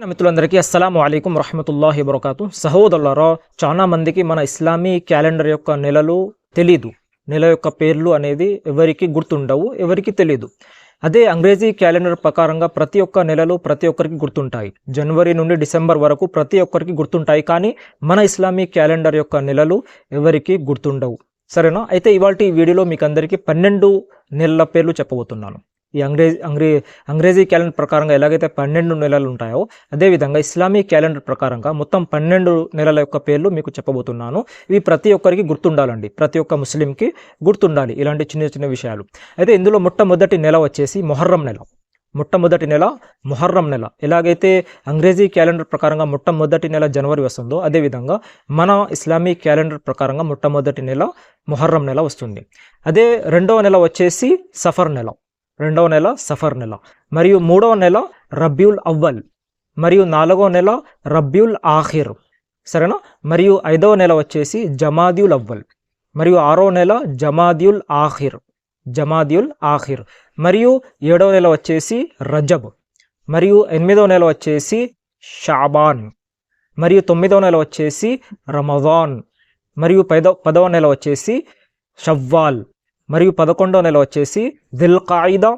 మిత్రులందరికీ అస్సలం అయికం వరహమతుల్లాహి వరకాతు సహోదరులరా చాలా మందికి మన ఇస్లామీ క్యాలెండర్ యొక్క నెలలు తెలీదు. నెల యొక్క పేర్లు అనేది ఎవరికి గుర్తుండవు ఎవరికి తెలీదు. అదే అంగ్రేజీ క్యాలెండర్ ప్రకారంగా ప్రతి ఒక్క నెలలు ప్రతి ఒక్కరికి గుర్తుంటాయి. జనవరి నుండి డిసెంబర్ వరకు ప్రతి ఒక్కరికి గుర్తుంటాయి కానీ మన ఇస్లామీ క్యాలెండర్ యొక్క నెలలు ఎవరికి గుర్తుండవు. సరేనా? అయితే ఇవాళ ఈ వీడియోలో మీకు అందరికీ పన్నెండు నెలల పేర్లు చెప్పబోతున్నాను. ఈ అంగ్రేజీ అంగ్రే అంగ్రేజీ క్యాలెండర్ ప్రకారంగా ఎలాగైతే పన్నెండు నెలలు ఉంటాయో అదేవిధంగా ఇస్లామీ క్యాలెండర్ ప్రకారంగా మొత్తం పన్నెండు నెలల యొక్క పేర్లు మీకు చెప్పబోతున్నాను. ఇవి ప్రతి ఒక్కరికి గుర్తుండాలండి. ప్రతి ఒక్క ముస్లింకి గుర్తుండాలి ఇలాంటి చిన్న చిన్న విషయాలు. అయితే ఇందులో మొట్టమొదటి నెల వచ్చేసి మొహర్రం నెల. మొట్టమొదటి నెల మొహర్రం నెల. ఎలాగైతే అంగ్రేజీ క్యాలెండర్ ప్రకారంగా మొట్టమొదటి నెల జనవరి వస్తుందో అదేవిధంగా మన ఇస్లామీ క్యాలెండర్ ప్రకారంగా మొట్టమొదటి నెల మొహర్రం నెల వస్తుంది. అదే రెండవ నెల వచ్చేసి సఫర్ నెల. రెండవ నెల సఫర్ నెల. మరియు మూడవ నెల రబ్యూల్ అవ్వల్. మరియు నాలుగవ నెల రబ్యూల్ ఆఖిర్. సరేనా? మరియు ఐదవ నెల వచ్చేసి జమాద్యుల్ అవ్వల్. మరియు ఆరవ నెల జమాద్యుల్ ఆఖిర్. జమాద్యుల్ ఆఖిర్. మరియు ఏడవ నెల వచ్చేసి రజబ్. మరియు ఎనిమిదవ నెల వచ్చేసి షాబాన్. మరియు తొమ్మిదవ నెల వచ్చేసి రమజాన్. మరియు పదో పదవ నెల వచ్చేసి షవ్వాల్. మరియు పదకొండవ నెల వచ్చేసి దిల్ ఖాయిదా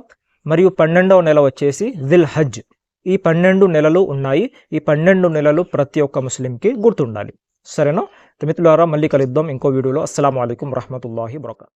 మరియు పన్నెండవ నెల వచ్చేసి దిల్ హజ్ ఈ పన్నెండు నెలలు ఉన్నాయి. ఈ పన్నెండు నెలలు ప్రతి ఒక్క ముస్లింకి గుర్తుండాలి. సరేనా? మిత్రులారా మళ్ళీ కలుద్దాం ఇంకో వీడియోలో. అస్సలం అయికం వరహమూల వబర్కాతు.